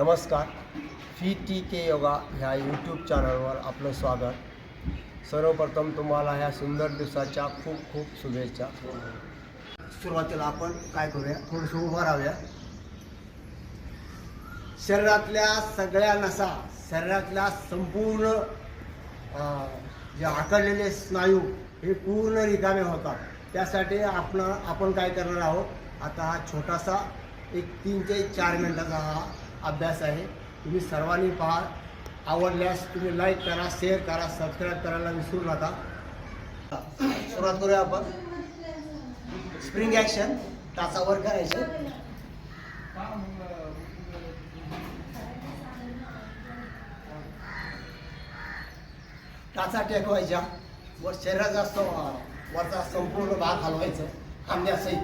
नमस्कार. Fee T के योगा ह्या YouTube चॅनलवर आपलं स्वागत. सर्वप्रथम तुम्हाला ह्या सुंदर दिवसाच्या खूप खूप शुभेच्छा. सुरुवातीला आपण काय करूया? थोडंसं उभं राहूया. शरीरातल्या सगळ्या नसा शरीरातल्या संपूर्ण जे आकडलेले स्नायू हे पूर्ण रिकामे होतात. त्यासाठी आपण आपण काय करणार आहोत? आता हा छोटासा एक तीन ते चार मिनटाचा हा अभ्यास आहे. तुम्ही सर्वांनी पहा. आवडल्यास तुम्ही लाईक करा शेअर करा सबस्क्राईब करायला विसरू नका. सुरुवात करूया आपण. स्प्रिंग ॲक्शन तासावर करायचे. टाचा टेकवायच्या. वर शरीराचा स वरचा संपूर्ण भाग हलवायचं. खांद्यासहित.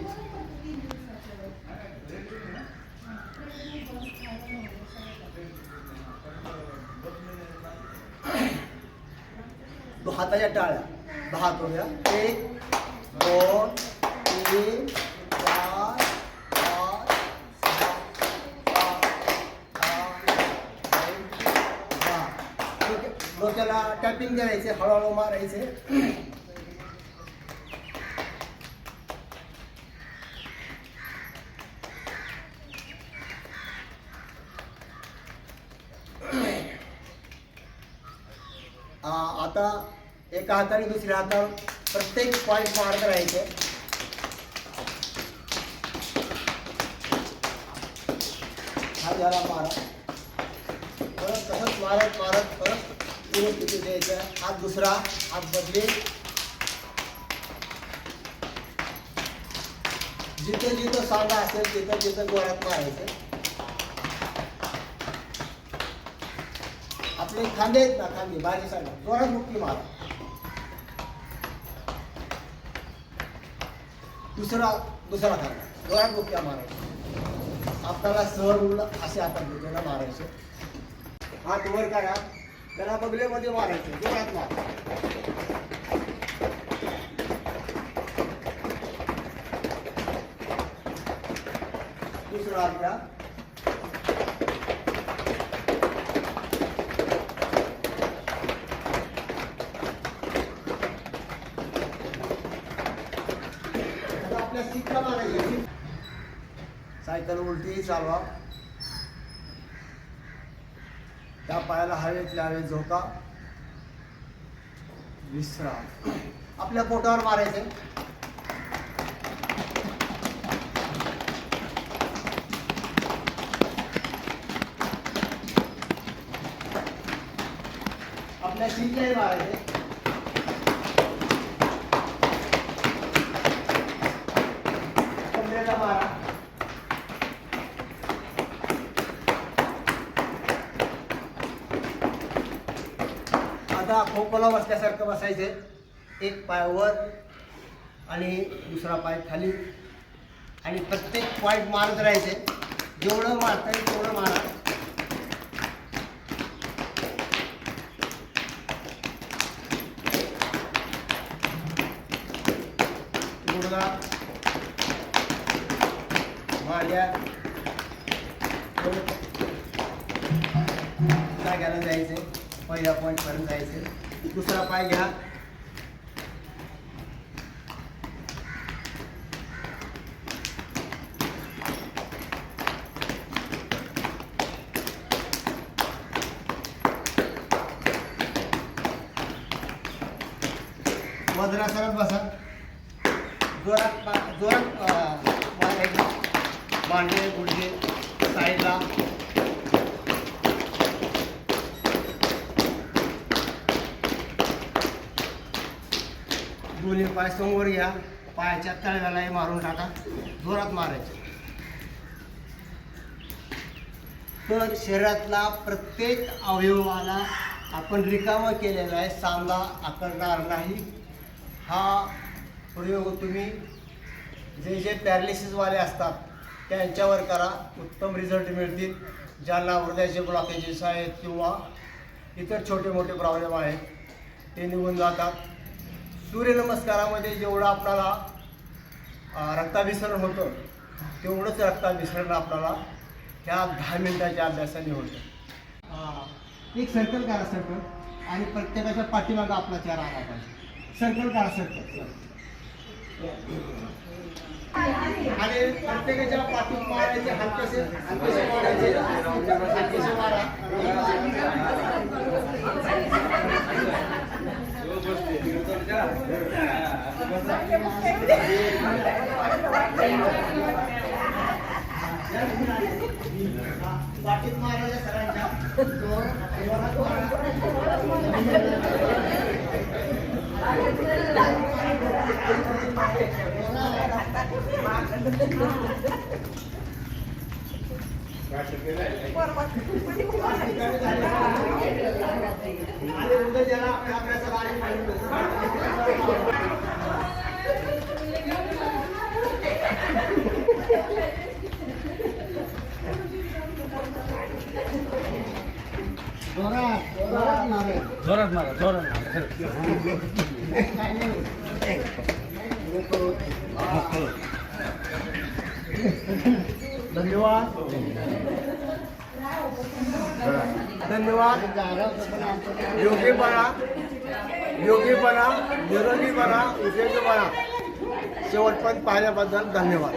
हाताच्या टाळ्या. दहा तोड्या एक दोन तीन चार पाच सात आठ नऊ दहा. डोक्याला टॅपिंग करायचे हळूहळू मारायचे. आता एका हाताने दुसऱ्या हातावर प्रत्येक पॉईंट मार्क राहायचे. हा झाला मारा. परत तसंच मारत मारत परत पूर्ण किती द्यायचं? हात दुसरा हात बदले. जिथं जिथं सांगा असेल तिथं तिथं गोळ्यात मारायचं. आपले खांदे आहेत ना खांदे बाजी सांगा. जोरात मुक्ती मारा. दुसरा दुसरा खांदा जोरात मुक्त्या मारायचा. आपल्याला सहर उडलं असे आपण त्याला मारायचे. हात वर करा. त्याला बगलेमध्ये मारायचे. जोरात मारा. दुसरा हात घ्या आता आपल्या सीटला मारायचे सायकल उलटी चालवा त्या पायाला हवेतल्या हवे झोका. विश्राम आपल्या पोटावर मारायचे. आपल्या शिंगलाही मारायचे कमरेला मारा आता खोकला बसल्यासारखं बसायचे एक पाय वर आणि दुसरा पाय खाली. आणि प्रत्येक पॉईंट मारत राहायचे जेवढं मारता येईल तेवढं मारा. गुडगा मांड्या जाग्याला जायचं पहिल्या पॉईंटपर्यंत जायचे. दुसरा पाय घ्या. वज्रासनात बसा. जोरात पा- जोरात मांडले गुडघे साईडला. दोन्ही पाय समोर घ्या. पायाच्या तळव्यालाही मारून टाका. जोरात मारायचे. तर शरीरातला प्रत्येक अवयवाला आपण रिकामं केलेला आहे सांधा आकारणार नाही. हा प्रयोग तुम्ही जे जे पॅरालिसिसवाले असतात त्यांच्यावर करा. उत्तम रिझल्ट मिळतील. ज्यांना हृदयाचे ब्लॉकेजेस आहेत किंवा इतर छोटे मोठे प्रॉब्लेम आहेत ते निघून जातात. सूर्यनमस्कारामध्ये जेवढं आपल्याला रक्ताभिसरण होतं तेवढंच रक्ताभिसरण आपल्याला ह्या दहा मिनिटाच्या अभ्यासाने होतं. एक सर्कल करा सर्कल आणि प्रत्येकाच्या पाठीमागं आपला चेहरा आला पाहिजे. सर्कल करा सर्कल आणि प्रत्येकाच्या पाठी मारायचे हलकेसे हलकेसे मारायचे? हलकेसे मारा? पाठीत मारायच्या सरांच्या जोरात जोरात मारा. आणि उद्या ज्याला आपल्या अभ्यासाला आणि जोरात मारा जोरात धन्यवाद. धन्यवाद. योगी बना योगी बना निरोगी बना उद्योग बना शेवटपर्यंत पाहिल्याबद्दल धन्यवाद.